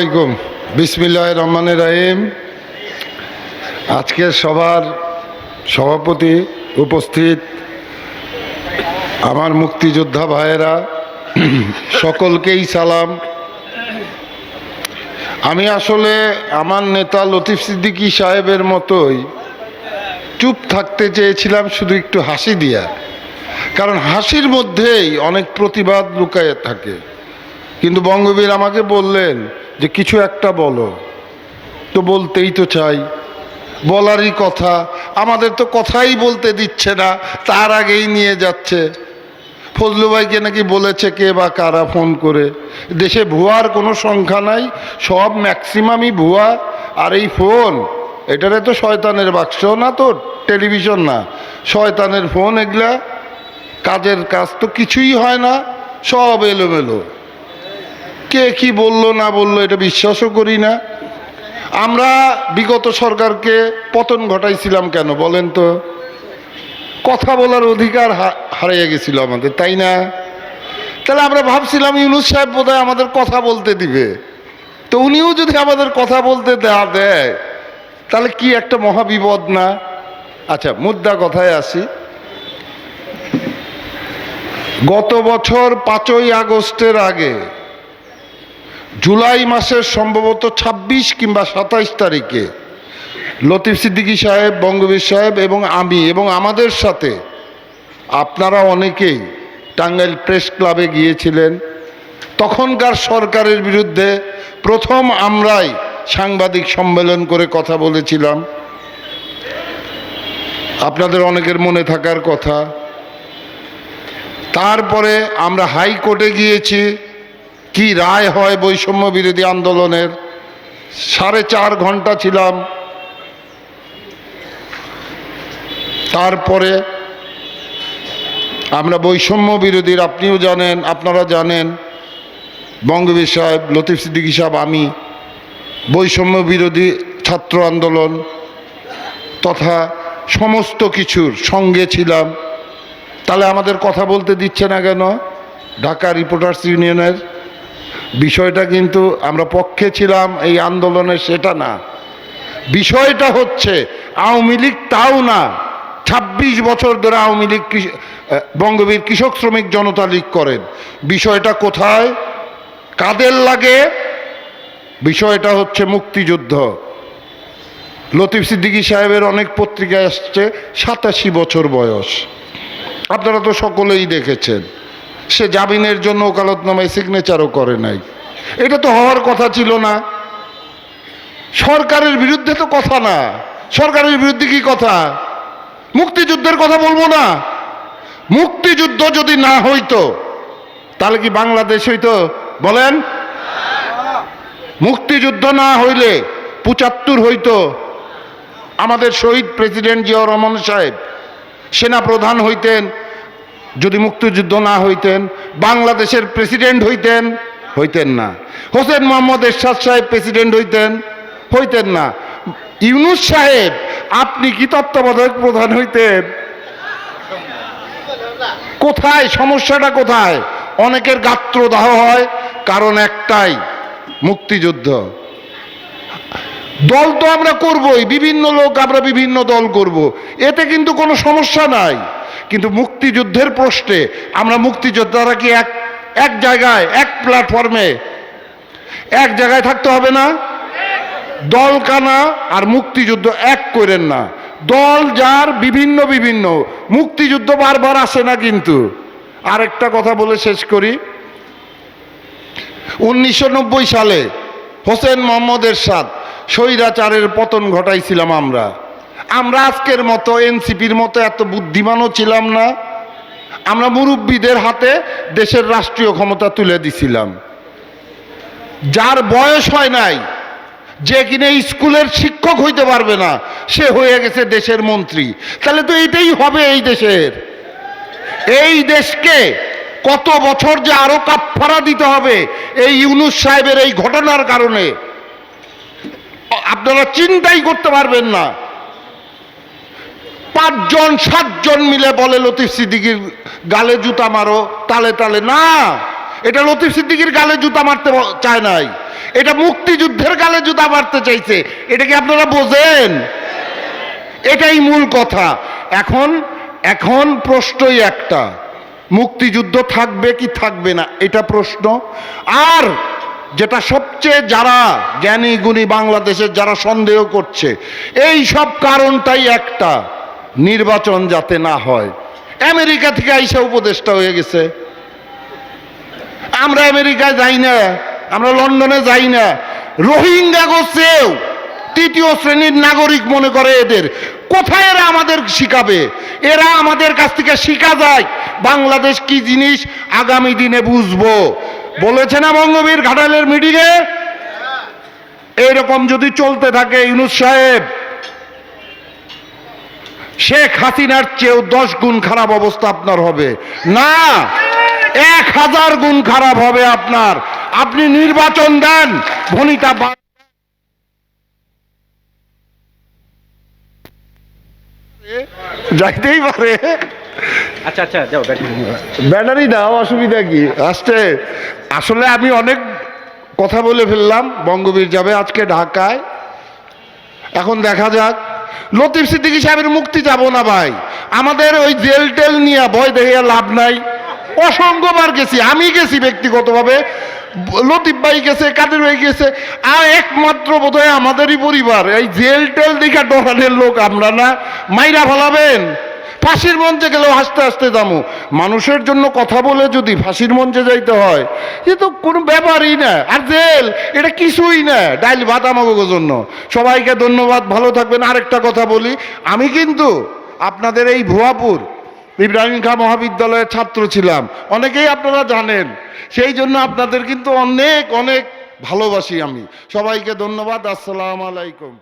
আলাইকুম। বিসমিল্লাহ রহমান রাহিম। আজকের সবার সভাপতি উপস্থিত আমার মুক্তিযোদ্ধা ভাইয়েরা, সকলকেই সালাম। আমি আসলে আমার নেতা লতিফ সিদ্দিকী সাহেবের মতোই চুপ থাকতে চেয়েছিলাম শুধু একটু হাসি দিয়া। কারণ হাসির মধ্যেই অনেক প্রতিবাদ লুকায়ে থাকে। কিন্তু বঙ্গবীর আমাকে বললেন যে কিছু একটা বলো। তো বলতেই তো চাই। বলারই কথা। আমাদের তো কথাই বলতে দিচ্ছে না, তার আগেই নিয়ে যাচ্ছে। ফজলু ভাইকে নাকি বলেছে কে বা কারা ফোন করে। দেশে ভুয়ার কোনো সংখ্যা নাই, সব ম্যাক্সিমামই ভুয়া। আর এই ফোন, এটারে তো শয়তানের বাক্স না তো টেলিভিশন না। শয়তানের ফোন এগুলা, কাজের কাজ তো কিছুই হয় না, সব এলোমেলো। কে কি বলল, না বলল, এটা বিশ্বাসও করি না। আমরা বিগত সরকারকে পতন ঘটাইছিলাম কেন বলেন তো? কথা বলার অধিকার হারিয়ে গেছিল আমাদের, তাই না? তাহলে আমরা ভাবছিলাম ইউনুস সাহেব বোধহয় আমাদের কথা বলতে দিবে। তো উনিও যদি আমাদের কথা বলতে দেয়া দেয়, তাহলে কি একটা মহাবিপদ না? আচ্ছা মুদ্রা কথায় আসি। গত বছর পাঁচই আগস্টের আগে জুলাই মাসের সম্ভবত ২৬ কিংবা সাতাইশ তারিখে লতিফ সিদ্দিকী সাহেব, বঙ্গবীর সাহেব এবং আমি এবং আমাদের সাথে আপনারা অনেকেই টাঙ্গাইল প্রেস ক্লাবে গিয়েছিলেন। তখনকার সরকারের বিরুদ্ধে প্রথম আমরাই সাংবাদিক সম্মেলন করে কথা বলেছিলাম। আপনাদের অনেকের মনে থাকার কথা। তারপরে আমরা হাইকোর্টে গিয়েছি। কি রায় হয় বৈষম্য বিরোধী আন্দোলনের? সাড়ে চার ঘণ্টা ছিলাম। তারপরে আমরা বৈষম্য বিরোধীর, আপনিও জানেন, আপনারা জানেন, বঙ্গবীর সাহেব, লতিফ সিদ্দিকী সাহেব, আমি বৈষম্য বিরোধী ছাত্র আন্দোলন তথা সমস্ত কিছুর সঙ্গে ছিলাম। তাহলে আমাদের কথা বলতে দিচ্ছে না কেন? ঢাকা রিপোর্টার্স ইউনিয়নের বিষয়টা কিন্তু আমরা পক্ষে ছিলাম, এই আন্দোলনে সেটা না। বিষয়টা হচ্ছে, আওয়ামী লীগ তাও না। ২৬ বছর ধরে আওয়ামী লীগ বঙ্গবীর কৃষক শ্রমিক জনতা লীগ করেন। বিষয়টা কোথায়? কাদের লাগে? বিষয়টা হচ্ছে মুক্তিযুদ্ধ। লতিফ সিদ্দিকী সাহেবের অনেক পত্রিকায় আসছে, সাতাশি বছর বয়স। আপনারা তো সকলেই দেখেছেন। সে জামিনের জন্য ওকালতনামায় সিগনেচারও করে নাই। এটা তো হওয়ার কথা ছিল না। সরকারের বিরুদ্ধে তো কথা না। সরকারের বিরুদ্ধে কি কথা? মুক্তিযুদ্ধের কথা বলব না। মুক্তিযুদ্ধ যদি না হইতো, তাহলে কি বাংলাদেশ হইতো? বলেন। মুক্তিযুদ্ধ না হইলে পঁচাত্তর হইতো। আমাদের শহীদ প্রেসিডেন্ট জিয়াউর রহমান সাহেব সেনা প্রধান হইতেন। যদি মুক্তিযুদ্ধ না হইতেন, বাংলাদেশের প্রেসিডেন্ট হইতেন হইতেন না। হোসেন মোহাম্মদ এরশাদ সাহেব প্রেসিডেন্ট হইতেন হইতেন না। ইউনুস সাহেব, আপনি কি তত্ত্বাবধায়ক প্রধান হইতেন? কোথায়? সমস্যাটা কোথায়? অনেকের গাত্রদাহ হয়, কারণ একটাই, মুক্তিযুদ্ধ। দল তো আমরা করবই, বিভিন্ন লোক আমরা বিভিন্ন দল করব। এতে কিন্তু কোনো সমস্যা নাই। কিন্তু মুক্তিযুদ্ধের প্রশ্নে আমরা মুক্তিযোদ্ধারা কি এক এক জায়গায়, এক প্ল্যাটফর্মে এক জায়গায় থাকতে হবে না? দল কানা আর মুক্তিযুদ্ধ এক করেন না। দল যার বিভিন্ন বিভিন্ন। মুক্তিযুদ্ধ বারবার আসে না কিন্তু। আরেকটা কথা বলে শেষ করি। উনিশশো নব্বই সালে হোসেন মোহাম্মদ এরশাদ স্বৈরাচারের পতন ঘটাইছিলাম আমরা। আমরা আজকের মতো এনসিপির মতো এত বুদ্ধিমানও ছিলাম না। আমরা মুরব্বীদের হাতে দেশের রাষ্ট্রীয় ক্ষমতা তুলে দিছিলাম। যার বয়স হয় নাই, যে কিনা স্কুলের শিক্ষক হইতে পারবে না, সে হয়ে গেছে দেশের মন্ত্রী। তাহলে তো এটাই হবে এই দেশের। এই দেশকে কত বছর যে আরও কাপফারা দিতে হবে এই ইউনুস সাহেবের এই ঘটনার কারণে। আপনারা চিন্তাই করতে পারবেন না। পাঁচজন, সাতজন মিলে বলে, লতিফ সিদ্দিকির গালে জুতা মারো, তালে তালে। না, এটা লতিফ সিদ্দিকির গালে জুতা মারতে চায় নাই। এটা মুক্তিযুদ্ধের গালে জুতা মারতে চাইছে। এটা কি আপনারা বোঝেন? এটাই মূল কথা। এখন এখন প্রশ্নই একটা, মুক্তিযুদ্ধ থাকবে কি থাকবে না, এটা প্রশ্ন। আর যেটা সবচেয়ে যারা জ্ঞানী, গুণী বাংলাদেশের যারা সন্দেহ করছে, এই সব কারণটাই একটা। নির্বাচন যাতে না হয়। আমেরিকা থেকে আইসা উপদেষ্টা হয়ে গেছে। আমরা আমেরিকায় যাই না, আমরা লন্ডনে যাই না। রোহিঙ্গা গোছেও তৃতীয় শ্রেণির নাগরিক মনে করে এদের। কোথায় এরা আমাদের শিখাবে? এরা আমাদের কাছ থেকে শিখা যায়। বাংলাদেশ কি জিনিস আগামী দিনে বুঝব। বলেছে না বঙ্গবীর ঘাটালের মিটিংয়ে? এইরকম যদি চলতে থাকে ইউনুস সাহেব শেখ হাসিনার চেয়েও দশ গুণ খারাপ অবস্থা আপনার হবে। না এক হাজার গুণ খারাপ হবে আপনার। আপনি নির্বাচন দেন ভনিতা যাইতেই পারে। আচ্ছা আচ্ছা যাও ব্যাটারি দাও অসুবিধা কি? আসতে আসলে আমি অনেক কথা বলে ফেললাম বঙ্গবীর যাবে আজকে ঢাকায়। এখন দেখা যাক। লতিফ সিদ্দিকী সাহেবের মুক্তি যাব না ভাই। আমাদের ওই জেল টেল নিয়ে ভয় দেখিয়া লাভ নাই। অসংখ্যবার গেছি, আমি গেছি ব্যক্তিগতভাবে। লতিফ ভাই গেছে, কাদের ভাই গেছে, আর একমাত্র বোধহয় আমাদেরই পরিবার। এই জেল টেল দেখা ডরানের লোক আমরা না। মাইরা ফেলাবেন। ফাঁসির মঞ্চে গেলেও হাসতে হাসতে যাব মানুষের জন্য কথা বলে যদি ফাঁসির মঞ্চে যাইতে হয়, এ তো কোনো ব্যাপারই না। আর জেল, এটা কিছুই না। ডাইল ভাত আমাকে জন্য। সবাইকে ধন্যবাদ, ভালো থাকবেন। আরেকটা কথা বলি, আমি কিন্তু আপনাদের এই ভুয়াপুর, ইব্রাহিম খা মহাবিদ্যালয়ের ছাত্র ছিলাম। অনেকেই আপনারা জানেন, সেই জন্য আপনাদের কিন্তু অনেক অনেক ভালোবাসি আমি। সবাইকে ধন্যবাদ, আসসালাম আলাইকুম।